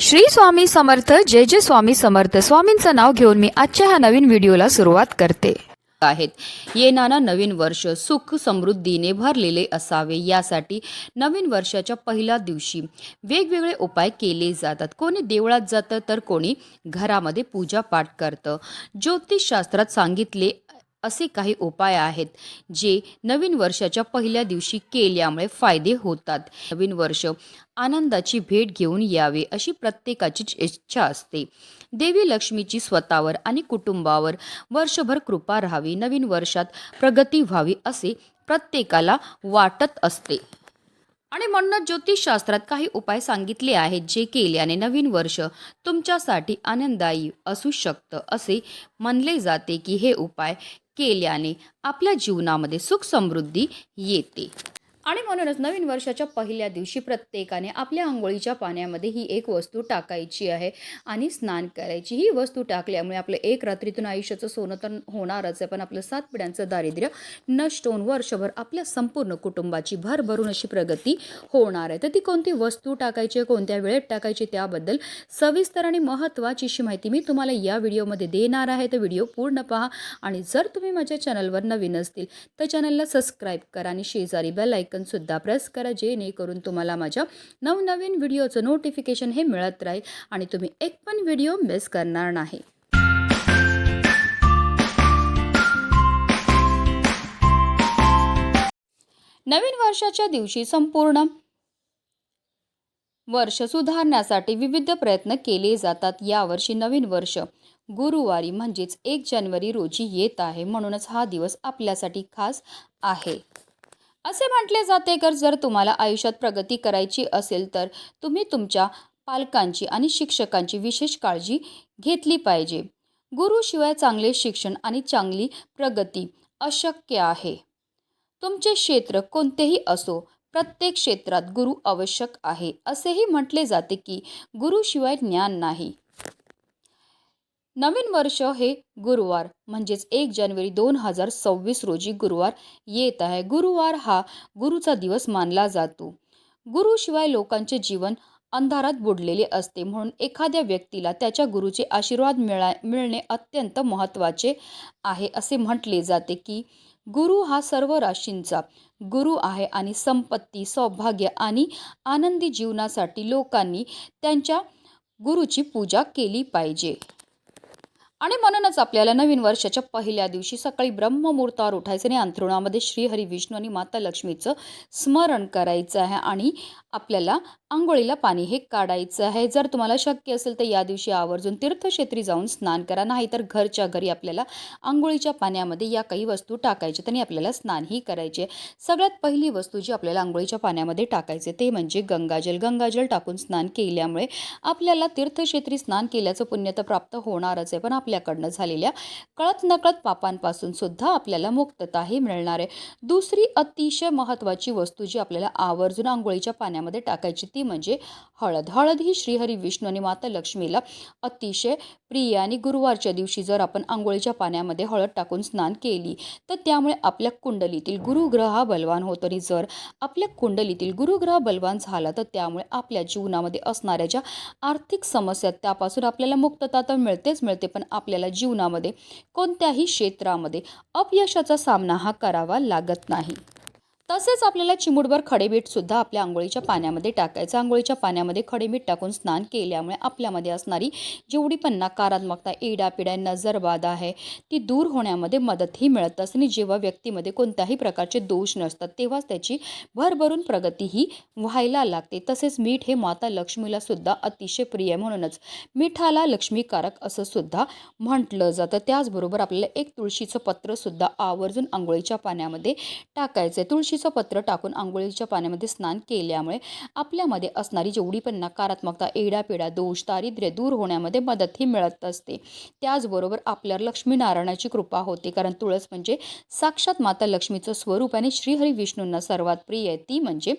श्री स्वामी समर्थ जय जय स्वामी समर्थ. स्वामींचं नाव घेऊन मी आजच्या ह्या नवीन व्हिडिओला सुरुवात करते. आहेत. येणारा नवीन वर्ष सुख समृद्धीने भरलेले असावे यासाठी नवीन वर्षाच्या पहिल्या दिवशी वेगवेगळे उपाय केले जातात. कोणी देवळात जातं तर कोणी घरामध्ये पूजा पाठ करतं. ज्योतिषशास्त्रात सांगितले असे काही उपाय आहेत जे नवीन वर्षाच्या पहिल्या दिवशी केल्यामुळे फायदे होतात. नवीन वर्ष आनंदाची भेट घेऊन यावे अशी प्रत्येकाचीच इच्छा असते. देवी लक्ष्मीची स्वतःवर आणि कुटुंबावर वर्षभर कृपा राहावी नवीन वर्षात प्रगती व्हावी असे प्रत्येकाला वाटत असते. आणि म्हणणं ज्योतिषशास्त्रात काही उपाय सांगितले आहेत जे केल्याने नवीन वर्ष तुमच्यासाठी आनंददायी असू शकतं असे म्हणले जाते की हे उपाय केल्याने आपल्या जीवनामध्ये सुख समृद्धी येते. आणि म्हणूनच नवीन वर्षाच्या पहिल्या दिवशी प्रत्येकाने आपल्या आंघोळीच्या पाण्यामध्ये ही एक वस्तू टाकायची आहे आणि स्नान करायची. ही वस्तू टाकल्यामुळे आपलं एक रात्रीतून आयुष्याचं सोनं तर होणारच आहे पण आपलं सात पिढ्यांचं दारिद्र्य नष्ट होऊन वर्षभर आपल्या संपूर्ण कुटुंबाची भरभरून अशी प्रगती होणार आहे. तर ती कोणती वस्तू टाकायची कोणत्या वेळेत टाकायची त्याबद्दल सविस्तर आणि महत्त्वाची अशी माहिती मी तुम्हाला या व्हिडिओमध्ये देणार आहे. तर व्हिडिओ पूर्ण पहा आणि जर तुम्ही माझ्या चॅनलवर नवीन असतील तर चॅनलला सबस्क्राईब करा आणि शेजारी बेल सुद्धा प्रेस करा जेणेकरून तुम्हाला माझ्या नवनवीन व्हिडिओचं नोटिफिकेशन हे मिळत राहील आणि तुम्ही एक पण व्हिडिओ मिस करणार नाही. नवीन वर्षाच्या दिवशी संपूर्ण वर्ष सुधारण्यासाठी विविध प्रयत्न केले जातात. यावर्षी नवीन वर्ष गुरुवारी म्हणजेच एक जानेवारी रोजी येत आहे. म्हणूनच हा दिवस आपल्यासाठी खास आहे. असे म्हटले जाते की जर तुम्हाला आयुष्यात प्रगती करायची असेल तर तुम्ही तुमच्या पालकांची आणि शिक्षकांची विशेष काळजी घेतली पाहिजे. गुरुशिवाय चांगले शिक्षण आणि चांगली प्रगती अशक्य आहे. तुमचे क्षेत्र कोणतेही असो प्रत्येक क्षेत्रात गुरु आवश्यक आहे. असेही म्हटले जाते की गुरुशिवाय ज्ञान नाही. नवीन वर्ष हे गुरुवार म्हणजेच एक जानेवारी दोन हजार सव्वीस रोजी गुरुवार येत आहे. गुरुवार हा गुरुचा दिवस मानला जातो. गुरुशिवाय लोकांचे जीवन अंधारात बुडलेले असते. म्हणून एखाद्या व्यक्तीला त्याच्या गुरुचे आशीर्वाद मिळा मिळणे अत्यंत महत्त्वाचे आहे. असे म्हटले जाते की गुरु हा सर्व राशींचा गुरु आहे आणि संपत्ती सौभाग्य आणि आनंदी जीवनासाठी लोकांनी त्यांच्या गुरुची पूजा केली पाहिजे. आणि म्हणूनच आपल्याला नवीन वर्षाच्या पहिल्या दिवशी सकाळी ब्रह्ममुहूर्तावर उठायचं आणि अंथरुणामध्ये श्रीहरी विष्णू आणि माता लक्ष्मीचं स्मरण करायचं आहे. आणि आपल्याला आंघोळीला पाणी हे काढायचं आहे. जर तुम्हाला शक्य असेल तर या दिवशी आवर्जून तीर्थक्षेत्री जाऊन स्नान करा. नाही तर घरच्या घरी आपल्याला आंघोळीच्या पाण्यामध्ये या काही वस्तू टाकायच्या त्यांनी आपल्याला स्नानही करायचे. सगळ्यात पहिली वस्तू जी आपल्याला आंघोळीच्या पाण्यामध्ये टाकायचे ते म्हणजे गंगाजल. गंगाजल टाकून स्नान केल्यामुळे आपल्याला तीर्थक्षेत्री स्नान केल्याचं पुण्य तर प्राप्त होणारच आहे. पण आपल्याकडनं झालेल्या कळत नकळत पापांपासून सुद्धा आपल्याला मुक्तताही मिळणार आहे. दुसरी अतिशय महत्त्वाची वस्तू जी आपल्याला आवर्जून आंघोळीच्या पाण्यामध्ये टाकायची ती म्हणजे हळद. हळद ही श्रीहरी विष्णू आणि माता लक्ष्मीला अतिशय प्रिय आणि गुरुवारच्या दिवशी जर आपण आंघोळीच्या पाण्यामध्ये हळद टाकून स्नान केली तर त्यामुळे आपल्या कुंडलीतील गुरुग्रह हा बलवान होतो. आणि जर आपल्या कुंडलीतील गुरुग्रह बलवान झाला तर त्यामुळे आपल्या जीवनामध्ये असणाऱ्या ज्या आर्थिक समस्या त्यापासून आपल्याला मुक्तता तर मिळतेच मिळते पण आपल्याला जीवनामध्ये कोणत्याही क्षेत्रामध्ये अपयशाचा सामना हा करावा लागत नाही. तसेच आपल्याला चिमुडभर खडेमीठ सुद्धा आपल्या आंघोळीच्या पाण्यामध्ये टाकायचं. आंघोळीच्या पाण्यामध्ये खडेमीठ टाकून स्नान केल्यामुळे आपल्यामध्ये असणारी जेवढी पण नकारात्मकता एडापिडा नजरबाधा आहे ती दूर होण्यामध्ये मदतही मिळत असते. आणि जेव्हा व्यक्तीमध्ये कोणत्याही प्रकारचे दोष नसतात तेव्हाच त्याची भरभरून प्रगतीही व्हायला लागते. तसेच मीठ हे माता लक्ष्मीला सुद्धा अतिशय प्रिय म्हणूनच मिठाला लक्ष्मीकारक असं सुद्धा म्हटलं जातं. त्याचबरोबर आपल्याला एक तुळशीचं पत्र सुद्धा आवर्जून आंघोळीच्या पाण्यामध्ये टाकायचं आहे तुळशीचं पत्र टाकून आंघोळीच्या पाण्यामध्ये स्नान केल्यामुळे आपल्यामध्ये असणारी जेवढी पण नकारात्मकता एडापेडा दोष दारिद्र्य दूर होण्यामध्ये मदतही मिळत असते. त्याचबरोबर आपल्यावर लक्ष्मीनारायणाची कृपा होते. कारण तुळस म्हणजे साक्षात माता लक्ष्मीचं स्वरूप आणि श्रीहरी विष्णूंना सर्वात प्रिय आहे. ती म्हणजे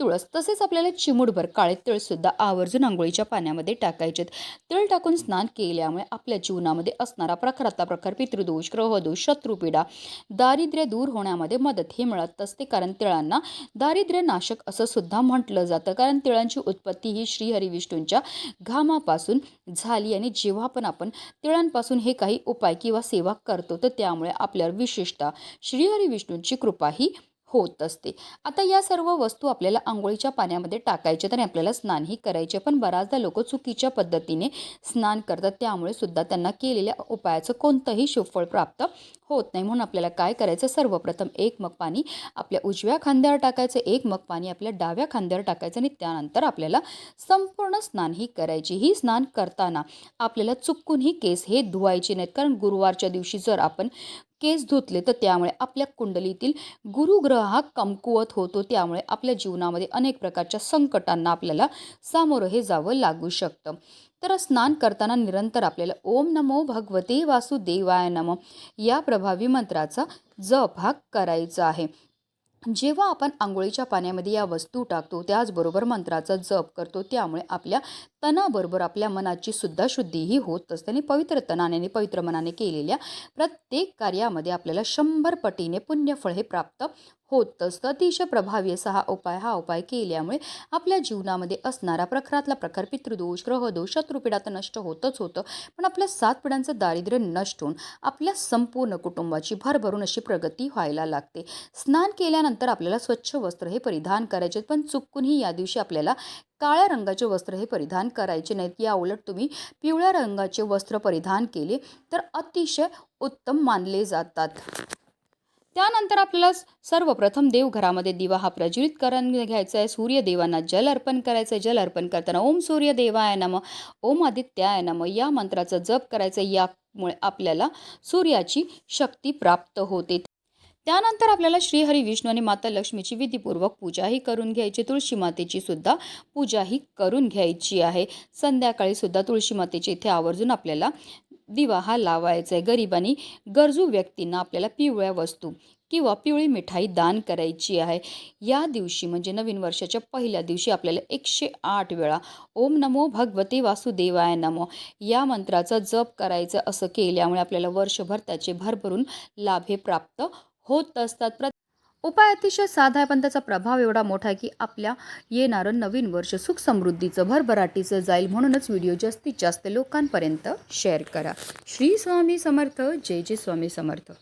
तुळस तसेच आपल्याला चिमूटभर काळे तिळसुद्धा आवर्जून आंघोळीच्या पाण्यामध्ये टाकायचे तिळ टाकून स्नान केल्यामुळे आपल्या जीवनामध्ये असणारा प्रखरातला प्रखर पितृदोष ग्रहदोष शत्रुपीडा दारिद्र्य दूर होण्यामध्ये मदत हे मिळत असते. कारण तिळांना दारिद्र्य नाशक असं सुद्धा म्हटलं जातं. कारण तिळांची उत्पत्ती ही श्रीहरी विष्णूंच्या घामापासून झाली आणि जेव्हा पण आपण तिळांपासून हे काही उपाय किंवा सेवा करतो तर त्यामुळे आपल्यावर विशेषतः श्रीहरी विष्णूंची कृपा ही होत असते. आता या सर्व वस्तू आपल्याला आंघोळीच्या पाण्यामध्ये टाकायच्या आणि आपल्याला स्नानही करायचे. पण बऱ्याचदा लोक चुकीच्या पद्धतीने स्नान करतात. त्यामुळे सुद्धा त्यांना केलेल्या उपायाचं कोणतंही शुभफळ प्राप्त होत नाही. म्हणून आपल्याला काय करायचं? सर्वप्रथम एक मग पाणी आपल्या उजव्या खांद्यावर टाकायचं एक मग पाणी आपल्या डाव्या खांद्यावर टाकायचं आणि त्यानंतर आपल्याला संपूर्ण स्नान ही करायची. ही स्नान करताना आपल्याला चुकूनही केस हे धुवायचे नाहीत. कारण गुरुवारच्या दिवशी जर आपण केस धुतले तर त्यामुळे आपल्या कुंडलीतील गुरुग्रह हा कमकुवत होतो. त्यामुळे आपल्या जीवनामध्ये अनेक प्रकारच्या संकटांना आपल्याला सामोरं हे जावं लागू शकतं. तर स्नान करताना निरंतर आपल्याला ओम नमो भगवते वासुदेवाय नम या प्रभावी मंत्राचा जप हा करायचा आहे. जेव्हा आपण आंघोळीच्या पाण्यामध्ये या वस्तू टाकतो त्याचबरोबर मंत्राचा जप करतो त्यामुळे आपल्या तणाबरोबर आपल्या मनाची सुद्धा शुद्धीही होत असते आणि पवित्र तनाने आणि पवित्र मनाने केलेल्या प्रत्येक कार्यामध्ये आपल्याला शंभर पटीने पुण्यफळ हे प्राप्त होत असतं अतिशय प्रभावी असा हा उपाय हा उपाय केल्यामुळे आपल्या जीवनामध्ये असणारा प्रखरातला प्रखर पितृदोष ग्रहदोष शत्रुपिडा तर नष्ट होतच होतं. पण आपल्या सात पिढ्यांचं दारिद्र्य नष्ट होऊन आपल्या संपूर्ण कुटुंबाची भरभरून अशी प्रगती व्हायला लागते. स्नान केल्यानंतर आपल्याला स्वच्छ वस्त्र हे परिधान करायचे पण चुकूनही या दिवशी आपल्याला काळ्या रंगाचे वस्त्र हे परिधान करायचे नाहीत. या उलट तुम्ही पिवळ्या रंगाचे वस्त्र परिधान केले तर अतिशय उत्तम मानले जातात. त्यानंतर आपल्याला सर्वप्रथम देवघरामध्ये दिवा हा प्रज्वलित करून घ्यायचा आहे. सूर्यदेवांना जल अर्पण करायचं आहे. जल अर्पण करताना ओम सूर्यदेवाय नम ओम आदित्याय नम या मंत्राचा जप करायचा आहे. यामुळे आपल्याला सूर्याची शक्ती प्राप्त होते. त्यानंतर आपल्याला श्रीहरी विष्णू आणि माता लक्ष्मीची विधीपूर्वक पूजाही करून घ्यायची. तुळशी मातेची सुद्धा पूजाही करून घ्यायची आहे. संध्याकाळी सुद्धा तुळशी मातेची इथे आवर्जून आपल्याला दिवा हा लावायचा आहे गरिबांनी गरजू व्यक्तींना आपल्याला पिवळ्या वस्तू किंवा पिवळी मिठाई दान करायची आहे. या दिवशी म्हणजे नवीन वर्षाच्या पहिल्या दिवशी आपल्याला एकशे आठ वेळा ओम नमो भगवते वासुदेवाय नमो या मंत्राचा जप करायचं असं केल्यामुळे आपल्याला वर्षभर त्याचे भरभरून लाभे प्राप्त होत असतात. प्र उपाय अतिशय साधा आहे पण त्याचा प्रभाव एवढा मोठा आहे की आपल्या येणारं नवीन वर्ष सुख समृद्धीचं भरभराटीचं जाईल म्हणूनच व्हिडिओ जास्तीत जास्त लोकांपर्यंत शेअर करा. श्री स्वामी समर्थ. जय जय स्वामी समर्थ.